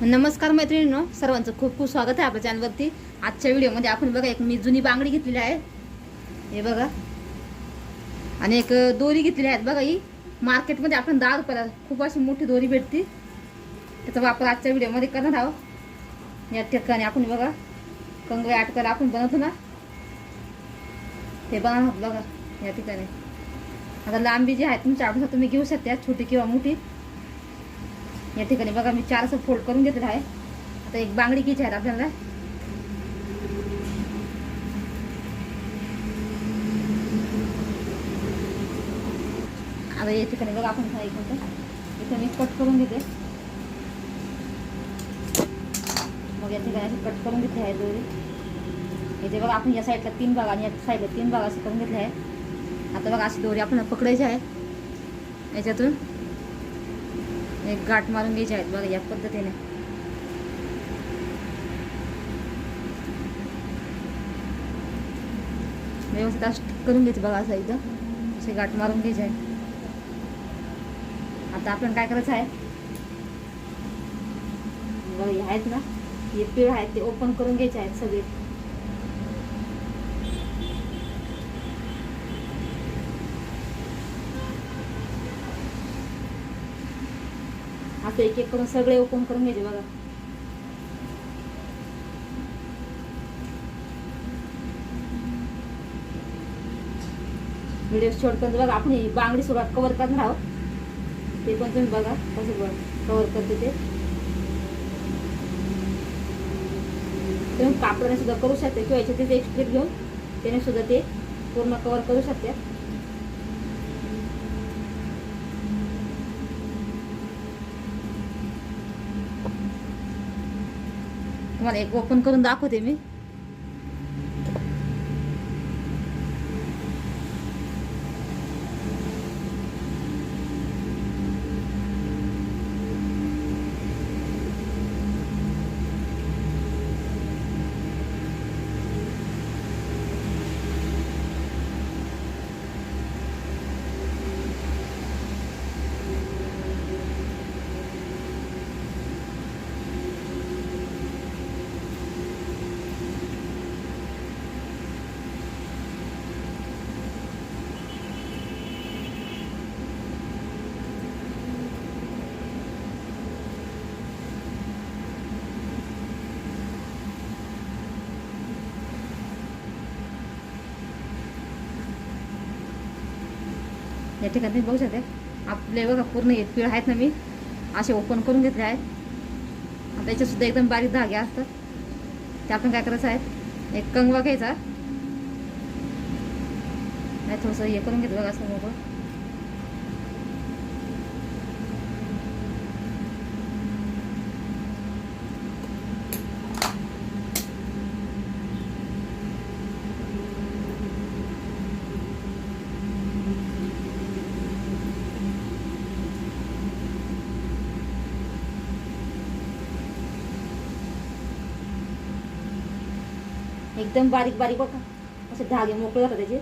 नमस्कार मैत्रिणींनो सर्वांचं खूप खूप स्वागत आहे आपल्या चॅनलवरती आजच्या व्हिडिओमध्ये आपण बघा एक मी जुनी बांगडी घेतलेली आहे. हे बघा. आणि एक दोरी घेतलेली आहेत बघा ही मार्केटमध्ये आपण दहा रुपयाला खूप अशी मोठी दोरी भेटते. त्याचा वापर आजच्या व्हिडिओमध्ये करणार आहोत. या ठिकाणी आपण बघा कंगवे आटकायला आपण बनवतो ना. ते बनवणार आहोत बघा या ठिकाणी. आता लांबी जी आहे तुमच्या आवडीनुसार तुम्ही घेऊ शकता छोटी किंवा मोठी. या ठिकाणी बघा मी चार असं फोल्ड करून घेतलेलं आहे. आता एक बांगडी किची आहे आपल्याला. आता या ठिकाणी बघा आपण एक मिनटं इथं मी कट करून घेते. मग या ठिकाणी अशी कट करून घेतली आहे दोरी. इथे बघा आपण या साईडला तीन भाग आणि या साईडला तीन भाग असे करून घेतले आहे आता बघा अशी दोरी आपण पकडायची आहे. याच्यातून एक गाठ मारून घ्यायचे आहेत बघा या पद्धतीने. व्यवस्थित करून घ्यायचं बघा असं इथं. असे गाठ मारून घ्यायचे आहे आता आपण काय करायचं आहे? बघा आहेत ना हे पीळ आहेत ते ओपन करून घ्यायचे आहेत सगळे. आता एक एक करून सगळे ओपन करून घ्यायचे बघा. व्हिडिओ शॉर्ट करतो बघा आपण ही बांगडी सुरुवात कवर करणार आहोत. ते पण तुम्ही बघा कसं बघ कवर करते ते. तुम्ही कापडाने सुद्धा करू शकते किंवा याच्यात एक स्ट्रीप घेऊन त्याने सुद्धा ते पूर्ण कवर करू शकते. तुम्हाला एक ओपन करून दाखवते मी. या ठिकाणी बघू शकते. आपले बघा पूर्ण हे पीळ आहेत ना मी. असे ओपन करून घेतले आहेत. त्याच्यासुद्धा एकदम बारीक धागे असतात. ते आपण काय करायचं आहे? एक कंगवा घ्यायचा. नाही थोडंसं हे करून घेतलं बघा असं मोकळं एकदम बारीक बारीक बघा. असे धागे मोकळे होतात त्याचे.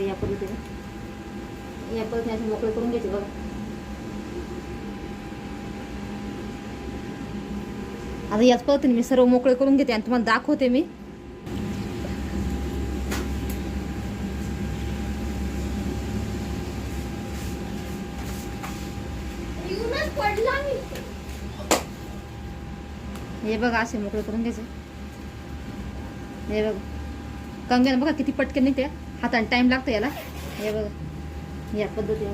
या पद्धतीने. या पद्धतीने असे मोकळे करून घ्यायचे बघा. आता याच पद्धतीने मी सर्व मोकळे करून घेते आणि तुम्हाला दाखवते मी. हे बघा असे मोकळे करून घ्यायचं. हे बघा. कंगन बघा किती पटकन निघते हाताने टाइम लागतो याला. हे बघा. या पद्धतीने.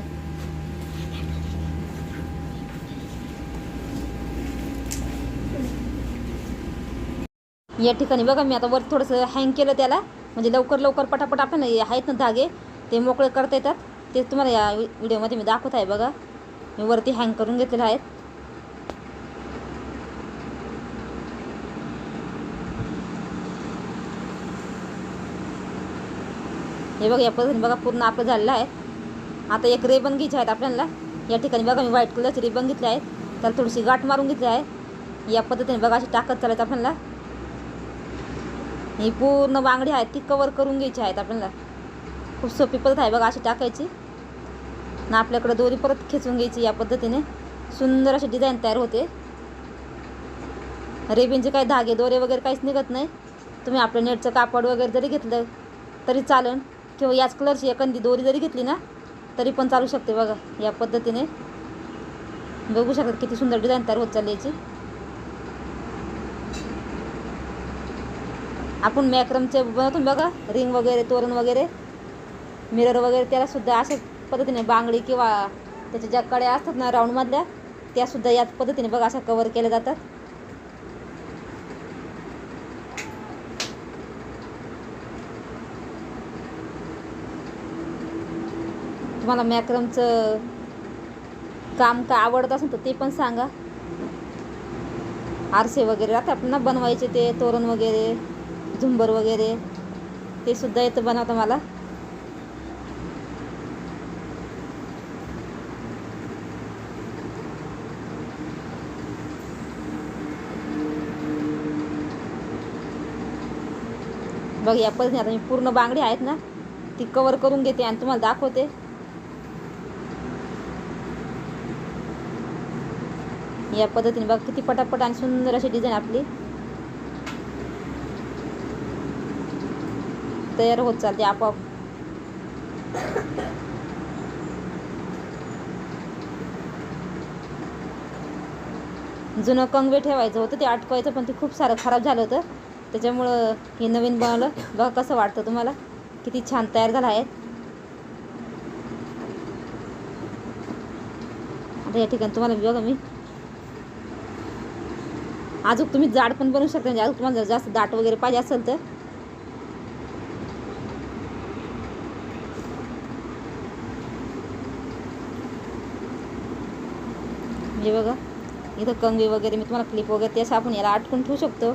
या ठिकाणी बघा मी आता वर थोडंसं हँग केलं त्याला. म्हणजे लवकर लवकर पटापट आपण हे आहेत ना धागे ते मोकळे करता येतात. ते तुम्हाला या व्हिडिओमध्ये मी दाखवत आहे बघा. मी वरती हँग करून घेतलेलं आहेत. हे बघा या पद्धतीने बघा पूर्ण आपलं झालेलं आहे. आता एक रेबन घ्यायचे आहेत आपल्याला. या ठिकाणी बघा मी व्हाईट कलरचे रेबन घेतले आहेत. त्याला थोडीशी गाठ मारून घेतली आहे. या पद्धतीने बघा अशी टाकत चालायचं आपल्याला. ही पूर्ण बांगडी आहेत ती कवर करून घ्यायची आहेत आपल्याला. खूप सोपी पद्धत आहे बघा अशी टाकायची. ना आपल्याकडे दोरी परत खेचून घ्यायची या पद्धतीने. सुंदर अशी डिझाईन तयार होते. रेबिनचे काही धागे दोरे वगैरे काहीच निघत नाही. तुम्ही आपलं नेटचं कापड वगैरे जरी घेतलं तरी चालेल. किंवा याच कलरची एखादी दोरी जरी घेतली ना तरी पण चालू शकते बघा या पद्धतीने. बघू शकतात किती सुंदर डिझाईन तयार होत चालली याची. आपण मॅक्रमचे बनवतो बघा रिंग वगैरे तोरण वगैरे मिरर वगैरे त्याला सुद्धा पद्धतीने बांगडी किंवा त्याच्या ज्या कड्या असतात ना राऊंडमधल्या त्यासुद्धा याच पद्धतीने बघा अशा कवर केल्या जातात. तुम्हाला मॅक्रमचं काम का आवडत असेल तर ते पण सांगा. आरसे वगैरे राहतात ना बनवायचे ते तोरण वगैरे झुंबर वगैरे ते सुद्धा येतं बनवतं मला. बघ या पद्धतीने आता मी पूर्ण बांगडी आहेत ना ती कवर करून घेते आणि तुम्हाला दाखवते. या पद्धतीने बघा किती पटापट आणि सुंदर अशी डिझाईन आपली. तयार होत चालते आपोआप. जुनं कंगवे ठेवायचं होतं ते अटकवायचं पण ते खूप सारं खराब झालं होतं. त्याच्यामुळं हे नवीन बनवलं. बघा कसं वाटतं तुम्हाला? किती छान तयार झाला आहे. आता या ठिकाणी तुम्हाला बघा मी. अजून तुम्ही जाड पण बनवू शकता म्हणजे अजून तुम्हाला जर जास्त दाट वगैरे पाहिजे असेल तर. म्हणजे बघा इथं कंगवी वगैरे मी तुम्हाला क्लिप वगैरे ते आपण याला आटकून ठेवू शकतो.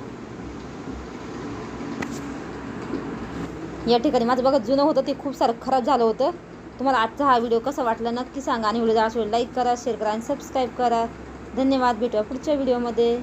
या ठिकाणी माझं बघा जुनं होतं ते खूप सारं खराब झालं होतं. तुम्हाला आजचा हा व्हिडिओ कसा वाटला नक्की सांगा. आणि व्हिडिओ जरा लाईक करा शेअर करा आणि सबस्क्राईब करा. धन्यवाद भेटूया पुढच्या व्हिडिओमध्ये